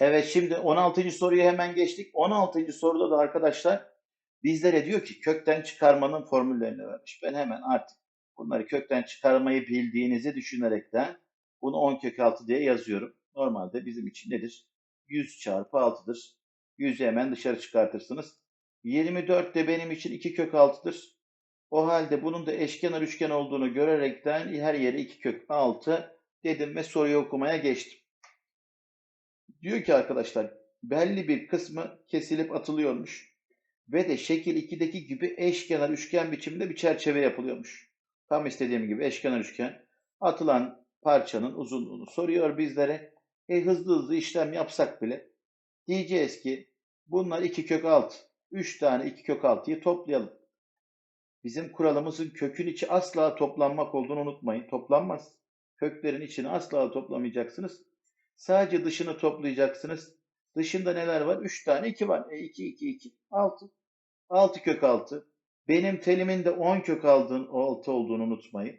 Evet şimdi 16. soruya hemen geçtik. 16. soruda da arkadaşlar bizlere diyor ki kökten çıkarmanın formüllerini vermiş. Ben hemen artık bunları kökten çıkarmayı bildiğinizi düşünerekten bunu 10 kök 6 diye yazıyorum. Normalde bizim için nedir? 100 çarpı 6'dır. 100'ü hemen dışarı çıkartırsınız. 24 de benim için 2 kök 6'dır. O halde bunun da eşkenar üçgen olduğunu görerekten her yere 2 kök 6 dedim ve soruyu okumaya geçtim. Diyor ki arkadaşlar belli bir kısmı kesilip atılıyormuş ve de şekil 2'deki gibi eşkenar üçgen biçiminde bir çerçeve yapılıyormuş. Tam istediğim gibi eşkenar üçgen. Atılan parçanın uzunluğunu soruyor bizlere. E hızlı hızlı işlem yapsak bile diyeceğiz ki bunlar 2 kök 6. 3 tane 2 kök 6'yı toplayalım. Bizim kuralımızın kökün içi asla toplanmak olduğunu unutmayın. Toplanmaz. Köklerin içini asla toplamayacaksınız. Sadece dışını toplayacaksınız. Dışında neler var? 3 tane 2 var. E 2, 2, 2. 6. 6 kök 6. Benim telimin de 10 kök aldığın, 6 olduğunu unutmayın.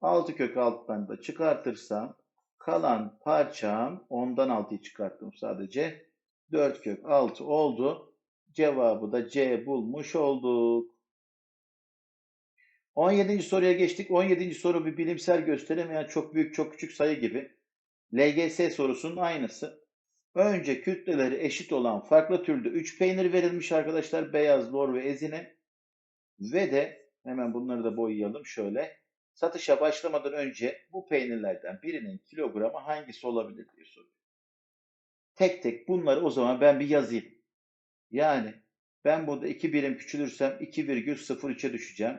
6 kök 6'dan da çıkartırsam kalan parçam 10'dan 6'yı çıkarttım sadece. 4 kök 6 oldu. Cevabı da C bulmuş olduk. 17. soruya geçtik. 17. soru bir bilimsel gösterim yani çok büyük çok küçük sayı gibi. LGS sorusunun aynısı. Önce kütleleri eşit olan farklı türde 3 peynir verilmiş arkadaşlar. Beyaz, lor ve ezine. Ve de hemen bunları da boyayalım şöyle. Satışa başlamadan önce bu peynirlerden birinin kilogramı hangisi olabilir diye soruyor. Tek tek bunları o zaman ben bir yazayım. Yani ben burada 2 birim küçülürsem 2,03'e düşeceğim.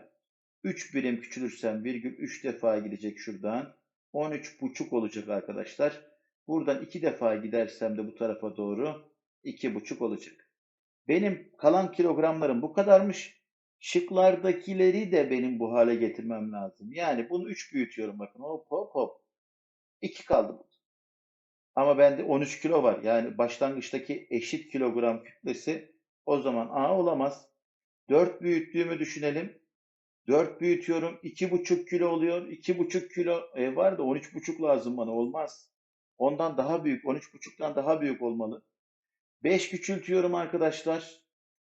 3 birim küçülürsem virgül 3 defa gidecek şuradan. 13,5 olacak arkadaşlar. Buradan 2 defa gidersem de bu tarafa doğru 2,5 olacak. Benim kalan kilogramlarım bu kadarmış. Şıklardakileri de benim bu hale getirmem lazım. Yani bunu 3 büyütüyorum bakın. Hop hop hop. 2 kaldı burada. Ama bende 13 kilo var. Yani başlangıçtaki eşit kilogram kütlesi o zaman A olamaz. 4 büyüttüğümü düşünelim. 4 büyütüyorum. 2,5 kilo oluyor. 2,5 kilo e, var da 13,5 lazım bana. Olmaz. Ondan daha büyük. 13,5'tan daha büyük olmalı. 5 küçültüyorum arkadaşlar.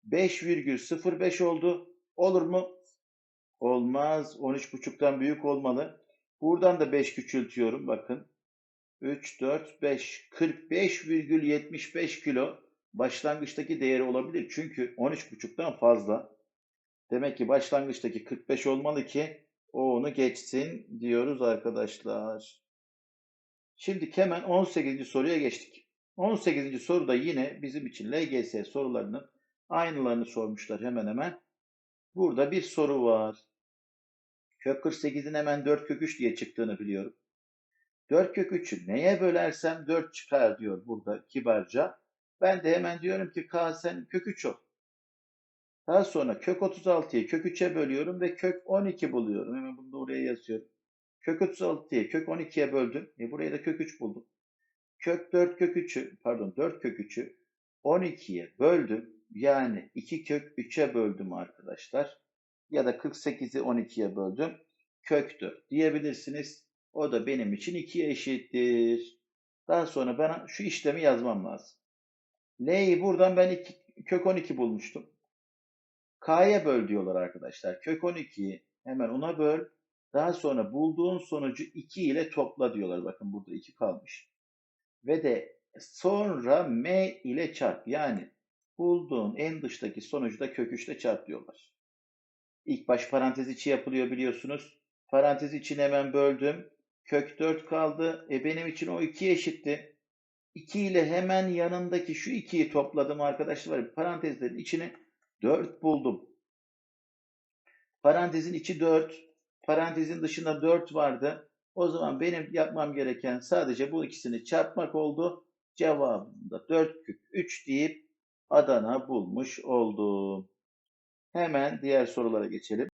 5,05 oldu. Olur mu? Olmaz. 13,5'tan büyük olmalı. Buradan da 5 küçültüyorum. Bakın. 3, 4, 5. 45,75 kilo başlangıçtaki değeri olabilir. Çünkü 13,5'tan fazla. Demek ki başlangıçtaki 45 olmalı ki o onu geçsin diyoruz arkadaşlar. Şimdi hemen 18. soruya geçtik. 18. soruda yine bizim için LGS sorularının aynılarını sormuşlar hemen hemen. Burada bir soru var. Kök 48'in hemen 4 kök 3 diye çıktığını biliyorum. 4 kök 3'ü neye bölersem 4 çıkar diyor burada kibarca. Ben de hemen diyorum ki K sen kök 3 ol. Daha sonra kök 36'yı kök 3'e bölüyorum ve kök 12 buluyorum. Hemen bunu da oraya yazıyorum. Kök 36'yı kök 12'ye böldüm. E buraya da kök 3 buldum. Kök 4 kök 3'ü pardon 4 kök 3'ü 12'ye böldüm. Yani 2 kök 3'e böldüm arkadaşlar. Ya da 48'i 12'ye böldüm. Kök 4 diyebilirsiniz. O da benim için 2'ye eşittir. Daha sonra bana şu işlemi yazmam lazım. L'yi buradan ben 2, kök 12 bulmuştum. K'ya böl diyorlar arkadaşlar. Kök 12'yi hemen ona böl. Daha sonra bulduğun sonucu 2 ile topla diyorlar. Bakın burada 2 kalmış. Ve de sonra M ile çarp. Yani bulduğun en dıştaki sonucu da kök 3 ile çarp diyorlar. İlk baş parantez içi yapılıyor biliyorsunuz. Parantez için hemen böldüm. Kök 4 kaldı. E benim için o 2 eşitti. 2 ile hemen yanındaki şu 2'yi topladım arkadaşlar. Parantezlerin içine 4 buldum. Parantezin içi 4. Parantezin dışında 4 vardı. O zaman benim yapmam gereken sadece bu ikisini çarpmak oldu. Cevabında 4 kök 3 deyip Adana bulmuş oldum. Hemen diğer sorulara geçelim.